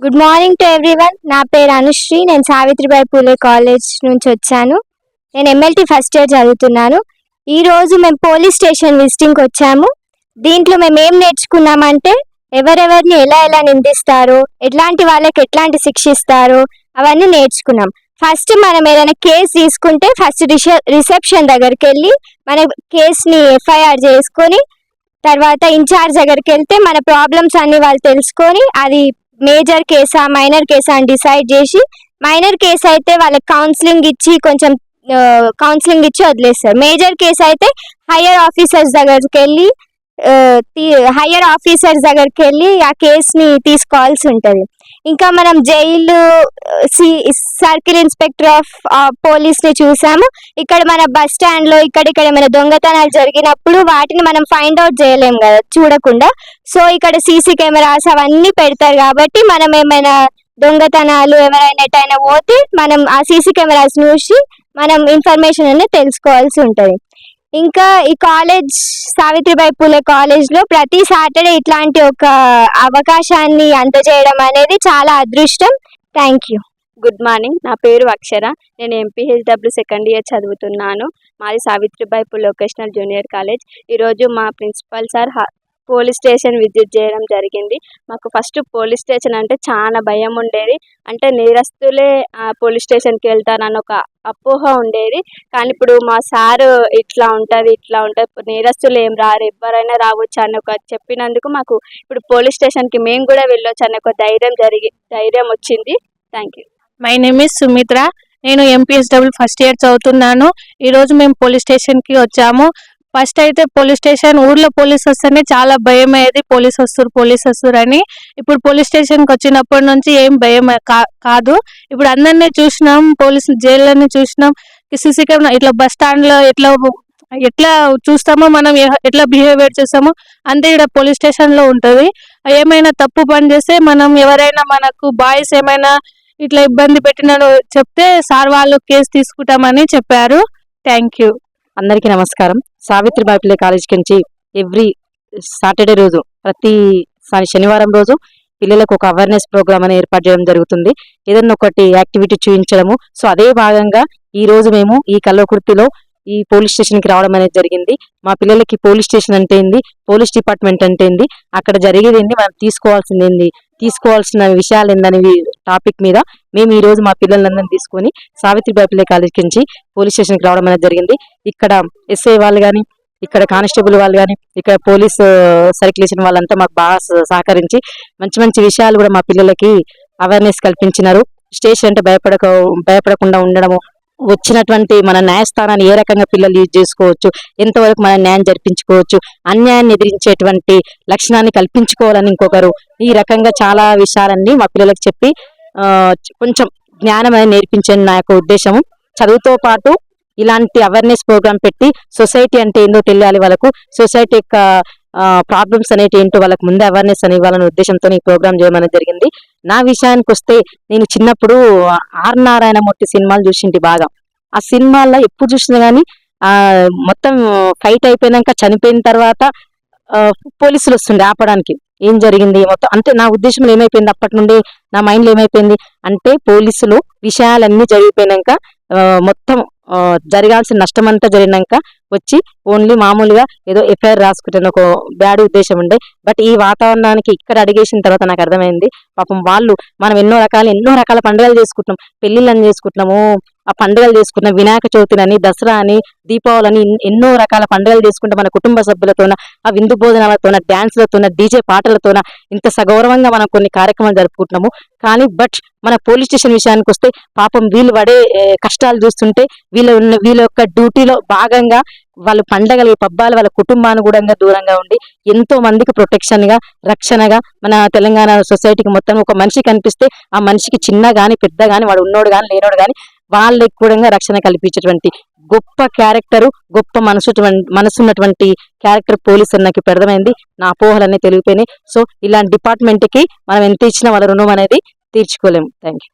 Good morning to everyone నా పేరు అనుశ్రీ. నేను సావిత్రిబాయి పూలే కాలేజ్ నుంచి వచ్చాను. నేను ఎమ్మెల్టీ ఫస్ట్ ఇయర్ చదువుతున్నాను. ఈరోజు మేము పోలీస్ స్టేషన్ విజిటింగ్కి వచ్చాము. దీంట్లో మేము ఏం నేర్చుకున్నామంటే ఎవరెవరిని ఎలా ఎలా నిందిస్తారో ఎట్లాంటి వాళ్ళకి ఎట్లాంటి శిక్షిస్తారో అవన్నీ నేర్చుకున్నాం. ఫస్ట్ మనం ఏదైనా కేసు తీసుకుంటే ఫస్ట్ రిసెప్షన్ దగ్గరికి వెళ్ళి మన కేసుని ఎఫ్ఐఆర్ చేసుకొని తర్వాత ఇన్ఛార్జ్ దగ్గరికి వెళ్తే మన ప్రాబ్లమ్స్ అన్ని వాళ్ళు తెలుసుకొని అది మేజర్ కేసా మైనర్ కేసా అని డిసైడ్ చేసి మైనర్ కేసు అయితే వాళ్ళకి కౌన్సిలింగ్ ఇచ్చి కొంచెం కౌన్సిలింగ్ ఇచ్చి వదిలేస్తారు. మేజర్ కేసు అయితే హయ్యర్ ఆఫీసర్స్ దగ్గరికి వెళ్ళి హయ్యర్ ఆఫీసర్స్ దగ్గరికి వెళ్ళి ఆ కేసుని తీసుకోవాల్సి ఉంటుంది. ఇంకా మనం jail C circle inspector of పోలీస్ని చూసాము. ఇక్కడ మన బస్ స్టాండ్లో ఇక్కడ ఇక్కడ ఏమైనా దొంగతనాలు జరిగినప్పుడు వాటిని మనం ఫైండ్ అవుట్ చేయలేం కదా చూడకుండా. సో ఇక్కడ సీసీ కెమెరాస్ అవన్నీ పెడతారు కాబట్టి మనం ఏమైనా దొంగతనాలు ఎవరైనా ఎటైనా పోతే మనం ఆ సీసీ కెమెరాస్ చూసి మనం ఇన్ఫర్మేషన్ అనేది తెలుసుకోవాల్సి ఉంటుంది. ఇంకా ఈ కాలేజ్ సావిత్రిబాయి పూలే కాలేజ్లో ప్రతి సాటర్డే ఇట్లాంటి ఒక అవకాశాన్ని అందజేయడం అనేది చాలా అదృష్టం. థ్యాంక్ యూ గుడ్ మార్నింగ్ నా పేరు అక్షర. నేను ఎంపీహెచ్డబ్ల్యూ సెకండ్ ఇయర్ చదువుతున్నాను. మాది Savitribai Phule vocational junior college ఈరోజు మా principal sir police station visit చేయడం జరిగింది. మాకు ఫస్ట్ పోలీస్ స్టేషన్ అంటే చాలా భయం ఉండేది. అంటే నేరస్తులే పోలీస్ స్టేషన్కి వెళ్తారని ఒక అపోహ ఉండేది. కానీ ఇప్పుడు మా సారు ఇట్లా ఉంటుంది ఇట్లా ఉంటుంది. నేరస్తులు ఏం రారు ఎవరైనా రావచ్చు అని ఒక చెప్పినందుకు మాకు ఇప్పుడు పోలీస్ స్టేషన్కి మేము కూడా వెళ్ళొచ్చు అనే ఒక ధైర్యం జరిగి ధైర్యం వచ్చింది. Thank you. My name is Sumitra నేను ఎంపీఎస్డబ్ల్యూ ఫస్ట్ ఇయర్ చదువుతున్నాను. ఈరోజు మేము పోలీస్ స్టేషన్కి వచ్చాము. ఫస్ట్ అయితే పోలీస్ స్టేషన్ ఊర్లో పోలీస్ వస్తేనే చాలా భయం అయ్యేది పోలీస్ వస్తారు పోలీస్ వస్తారు అని. ఇప్పుడు పోలీస్ స్టేషన్కి వచ్చినప్పటి నుంచి ఏం భయం కా- కాదు. ఇప్పుడు అందరినీ చూసినాం పోలీస్ జైల్లోని చూసినాం. సీసీ కెమెరా ఇట్లా బస్ స్టాండ్లో ఎట్లా ఎట్లా చూస్తామో మనం ఎట్లా బిహేవియర్ చేస్తామో అంతే ఇక్కడ పోలీస్ స్టేషన్లో ఉంటది. ఏమైనా తప్పు పని చేస్తే మనం ఎవరైనా మనకు బాయ్స్ ఏమైనా ఇట్లా ఇబ్బంది పెట్టినాడు చెప్తే సార్ వాళ్ళు కేసు తీసుకుంటామని చెప్పారు. Thank you. అందరికీ నమస్కారం. సావిత్రిబాయి పిల్లే కాలేజ్ నుంచి ఎవ్రీ సాటర్డే రోజు ప్రతి శనివారం రోజు పిల్లలకు ఒక అవేర్నెస్ ప్రోగ్రామ్ అని ఏర్పాటు చేయడం జరుగుతుంది. ఏదన్నా ఒకటి యాక్టివిటీ చూపించడము సో అదే భాగంగా ఈ రోజు మేము ఈ కల్వకుర్తిలో ఈ పోలీస్ స్టేషన్కి రావడం అనేది జరిగింది. మా పిల్లలకి పోలీస్ స్టేషన్ అంటే ఏంది? పోలీస్ డిపార్ట్మెంట్ అంటే ఏంది? అక్కడ జరిగేది ఏంది? మనం తీసుకోవాల్సింది ఏంది? తీసుకోవాల్సిన విషయాలు ఏందనేవి టాపిక్ మీద మేము ఈ రోజు మా పిల్లలందరినీ తీసుకొని సావిత్రిబాయి పిల్లల కాలేజీకి నుంచి పోలీస్ స్టేషన్కి రావడం అనేది జరిగింది. ఇక్కడ ఎస్ఐ వాళ్ళు కానీ ఇక్కడ కానిస్టేబుల్ వాళ్ళు కానీ ఇక్కడ పోలీస్ సర్కిలేషన్ వాళ్ళంతా మాకు బాగా స- సహకరించి మంచి మంచి విషయాలు కూడా మా పిల్లలకి అవేర్నెస్ కల్పించినారు. స్టేషన్ అంటే భయపడక భయపడకుండా ఉండడము వచ్చినటువంటి మన న్యాయస్థానాన్ని ఏ రకంగా పిల్లలు యూజ్ చేసుకోవచ్చు ఎంతవరకు మన న్యాయం జరిపించుకోవచ్చు అన్యాయాన్ని ఎదిరించేటువంటి లక్షణాన్ని కల్పించుకోవాలని ఇంకొకరు ఈ రకంగా చాలా విషయాలన్నీ మా పిల్లలకు చెప్పి కొంచెం జ్ఞానం అనేది నేర్పించని నా యొక్క ఉద్దేశము. చదువుతో పాటు ఇలాంటి అవేర్నెస్ ప్రోగ్రామ్ పెట్టి సొసైటీ అంటే ఏందో తెలియాలి వాళ్ళకు. సొసైటీ యొక్క ప్రాబ్లమ్స్ అనేవి ఏంటో వాళ్ళకి ముందే అవేర్నెస్ అని ఇవ్వాలనే ఉద్దేశంతో ఈ ప్రోగ్రామ్ చేయమని జరిగింది. నా విషయానికి వస్తే నేను చిన్నప్పుడు ఆర్ నారాయణ మొట్టి సినిమాలు చూసింటి బాగా. ఆ సినిమాల్లో ఎప్పుడు చూసినా కానీ ఆ మొత్తం ఫైట్ అయిపోయినాక చనిపోయిన తర్వాత పోలీసులు వస్తుండే ఆపడానికి. ఏం జరిగింది మొత్తం అంటే నా ఉద్దేశంలో ఏమైపోయింది? అప్పటి నుండి నా మైండ్లో ఏమైపోయింది? అంటే పోలీసులు విషయాలన్నీ జరిగిపోయినాక మొత్తం జరగాల్సిన నష్టం అంతా జరిగినాక వచ్చి ఓన్లీ మామూలుగా ఏదో ఎఫ్ఐఆర్ రాసుకుంటున్న ఒక బ్యాడ్ ఉద్దేశం ఉండే. బట్ ఈ వాతావరణానికి ఇక్కడ అడిగేసిన తర్వాత నాకు అర్థమైంది. పాపం వాళ్ళు మనం ఎన్నో రకాల ఎన్నో రకాల పండుగలు చేసుకుంటున్నాం. పెళ్ళిళ్ళని చేసుకుంటున్నాము. ఆ పండుగలు చేసుకుంటున్నాం వినాయక చవితిని దసరా అని దీపావళి అని ఎన్నో రకాల పండుగలు చేసుకుంటే మన కుటుంబ సభ్యులతోన ఆ విందు భోజనాలతోన డ్యాన్స్లతోన డీజే పాటలతోన ఇంత సగౌరవంగా మనం కొన్ని కార్యక్రమాలు జరుపుకుంటున్నాము. కానీ బట్ మన పోలీస్ స్టేషన్ విషయానికి వస్తే పాపం వీళ్ళు పడే కష్టాలు చూస్తుంటే వీళ్ళ ఉన్న- వీళ్ళ యొక్క డ్యూటీలో భాగంగా వాళ్ళు పండగలు పబ్బాలు వాళ్ళ కుటుంబాన్ని కూడా దూరంగా ఉండి ఎంతో మందికి ప్రొటెక్షన్గా రక్షణగా మన తెలంగాణ సొసైటీకి మొత్తం ఒక మనిషి కనిపిస్తే ఆ మనిషికి చిన్న కానీ పెద్ద కానీ వాడు ఉన్నోడు కానీ లేనోడు కానీ వాళ్ళకి కూడా రక్షణ కల్పించేటువంటి గొప్ప క్యారెక్టర్ గొప్ప మనసు మనసున్నటువంటి క్యారెక్టర్ పోలీస్ అని నాకు ఇప్పుడు నా అపోహలన్నీ తెలిగిపోయినాయి. సో ఇలాంటి డిపార్ట్మెంట్కి మనం ఎంత ఇచ్చినా వాళ్ళ రుణం అనేది తీర్చుకోలేము థ్యాంక్ యూ